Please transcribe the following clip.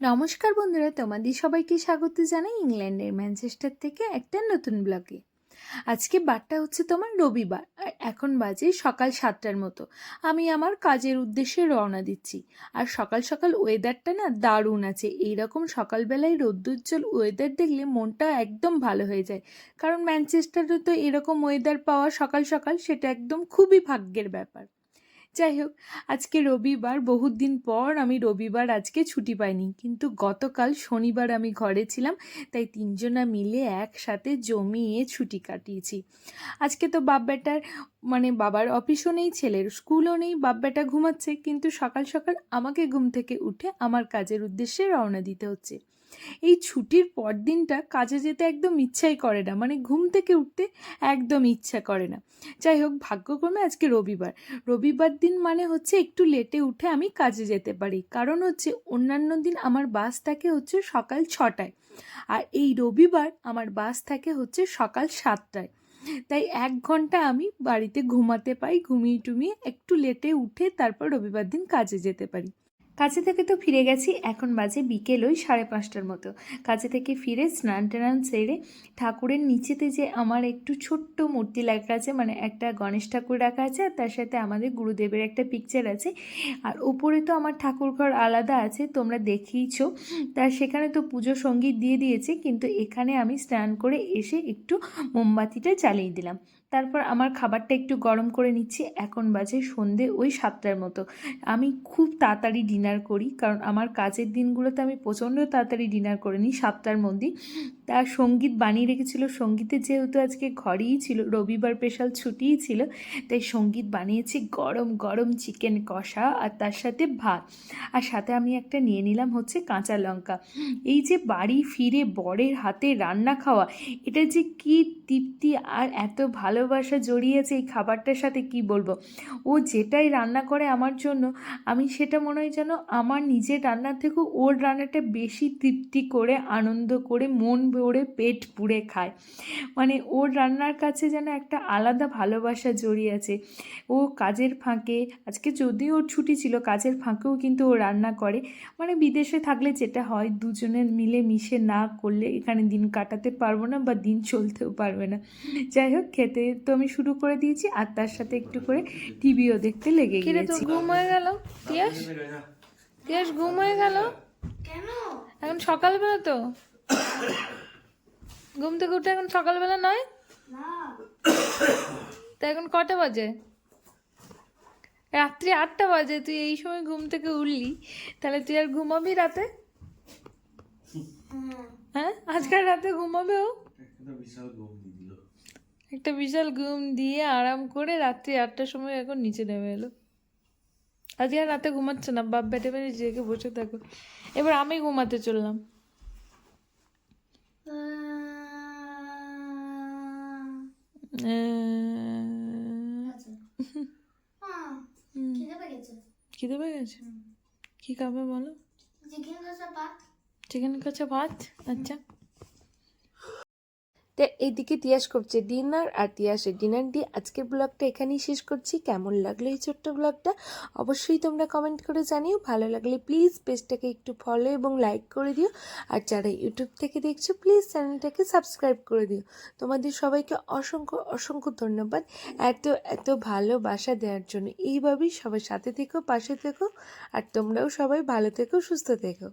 নমস্কার বন্ধুরা, তোমাদের সবাইকে স্বাগত জানাই ইংল্যান্ডের ম্যানচেস্টার থেকে একটা নতুন ব্লগে। আজকে বারটা হচ্ছে তোমার রবিবার, আর এখন বাজে সকাল সাতটার মতো। আমি আমার কাজের উদ্দেশ্যে রওনা দিচ্ছি। আর সকাল সকাল ওয়েদারটা না দারুণ আছে। এইরকম সকালবেলায় রোদ্দুজ্জ্বল ওয়েদার দেখলে মনটা একদম ভালো হয়ে যায়। কারণ ম্যানচেস্টারে তো এরকম ওয়েদার পাওয়া সকাল সকাল, সেটা একদম খুবই ভাগ্যের ব্যাপার। যাই হোক, আজকে রবিবার, বহুত দিন পর আমি রবিবার আজকে ছুটি পাইনি। কিন্তু গতকাল শনিবার আমি ঘরে ছিলাম, তাই তিনজনা মিলে একসাথে জমিয়ে ছুটি কাটিয়েছি। আজকে তো বাপ বেটার মানে বাবার অফিসও নেই, ছেলের স্কুলও নেই বাপ বেটা ঘুমাচ্ছে, কিন্তু সকাল সকাল আমাকে ঘুম থেকে উঠে আমার কাজের উদ্দেশ্যে রওনা দিতে হচ্ছে। এই ছুটির পর দিনটা কাজে যেতে একদম ইচ্ছাই করে না মানে ঘুম থেকে উঠতে একদম ইচ্ছা করে না। যাই হোক, ভাগ্যক্রমে আজকে রবিবার। রবিবার দিন মানে হচ্ছে একটু লেটে উঠে আমি কাজে যেতে পারি। কারণ হচ্ছে অন্যান্য দিন আমার বাস থাকে হচ্ছে সকাল ছটায়। আর এই রবিবার আমার বাস থাকে হচ্ছে সকাল সাতটায়। তাই এক ঘণ্টা আমি বাড়িতে ঘুমাতে পাই, ঘুমিয়ে টুমিয়ে একটু লেটে উঠে তারপর রবিবার দিন কাজে যেতে পারি। কাজে থেকে তো ফিরে গেছি, এখন বাজে বিকেল ওই সাড়ে পাঁচটার মতো। কাছে থেকে ফিরে স্নান টান সেরে ঠাকুরের নিচেতে যে আমার একটু ছোট্ট মূর্তি রাখা আছে মানে একটা গণেশ ঠাকুর রাখা আছে আর তার সাথে আমাদের গুরুদেবের একটা পিকচার আছে। আর ওপরে তো আমার ঠাকুর ঘর আলাদা আছে, তোমরা দেখিয়েছো। তার সেখানে তো পুজো সংগীত দিয়ে দিয়েছে, কিন্তু এখানে আমি স্নান করে এসে একটু মোমবাতিটা জ্বালিয়ে দিলাম। তারপর আমার খাবারটা একটু গরম করে নিচ্ছি। এখন বাজে সন্ধে ওই সাতটার মতো। আমি খুব তাড়াতাড়ি ডিনার করি, কারণ আমার কাজের দিনগুলোতে আমি প্রচণ্ড তাড়াতাড়ি ডিনার করে নিই সাতটার মধ্যেই তার সংগীত বানিয়ে রেখেছিল। সঙ্গীতে যেহেতু আজকে ঘরেই ছিল, রবিবার স্পেশাল ছুটিই ছিল, তাই সংগীত বানিয়েছি গরম গরম চিকেন কষা আর তার সাথে ভাত। আর সাথে আমি একটা নিয়ে নিলাম হচ্ছে কাঁচা লঙ্কা। এই যে বাড়ি ফিরে বরের হাতে রান্না খাওয়া, এটা যে কি তৃপ্তি আর এত ভালোবাসা জড়িয়েছে এই খাবারটার সাথে কি বলব? ও যেটাই রান্না করে আমার জন্য, আমি সেটা মনে হয় যেন আমার নিজের রান্নার থেকেও ওর রান্নাটা বেশি তৃপ্তি করে, আনন্দ করে, মন ভরে পেট পুড়ে খায়। মানে ওর রান্নার কাছে যেন একটা আলাদা ভালোবাসা জড়িয়ে আছে ও কাজের ফাঁকে, আজকে যদিও ওর ছুটি ছিল, কাজের ফাঁকেও কিন্তু ও রান্না করে। মানে বিদেশে থাকলে যেটা হয় দুজনের মিলে মিশে না করলে এখানে দিন কাটাতে পারব না বা দিন চলতেও পারবে না। যাই হোক, খেতে তো আমি শুরু করে দিয়েছি আর তার সাথে একটু করে টিভিও দেখতে লেগে গিয়েছি। ঘুম হয়ে গেল? তিয়াস? তিয়াস ঘুম হয়ে গেল? কেন? এখন সকালবেলা তো। ঘুম থেকে উঠে এখন সকালবেলা নয়? তা এখন কটা বাজে? রাত্রি আটটা বাজে তুই এই সময় ঘুম থেকে উঠলি তাহলে তুই আর ঘুমাবি রাতে? হ্যাঁ আজকাল রাতে ঘুমাবে ও? বিশাল ঘুম। একটা বিশাল ঘুম দিয়ে আরাম করে রাত্রি আটটার সময় এখন নিচে নেমে এলো। আজকে আর রাতে ঘুমাচ্ছে না বাপ বেটে বেটে জেগে বসে থাকো। এবার আমি ঘুমাতে চললাম। খিদে পেয়ে গেছে? কি খাবে বলো? চিকেন কষা ভাত। চিকেন কাছে ভাত? আচ্ছা। এইদিকে তিয়াস করছে ডিনার আর তিয়াসের ডিনার দিয়ে আজকের ব্লগটা এখানেই শেষ করছি। কেমন লাগল এই ছোট্ট ব্লগটা? অবশ্যই তোমরা কমেন্ট করে জানিও। ভালো লাগলে প্লিজ পেজটাকে একটু ফলো এবং লাইক করে দিও। আর যারা ইউটিউব থেকে দেখছ প্লিজ চ্যানেলটাকে সাবস্ক্রাইব করে দিও। তোমাদের সবাইকে অসংখ্য অসংখ্য ধন্যবাদ। এত এত ভালোবাসা দেওয়ার জন্য এইভাবেই সবাই সাথে থেকো, পাশে থেকো। আর তোমরাও সবাই ভালো থেকো, সুস্থ থেকো।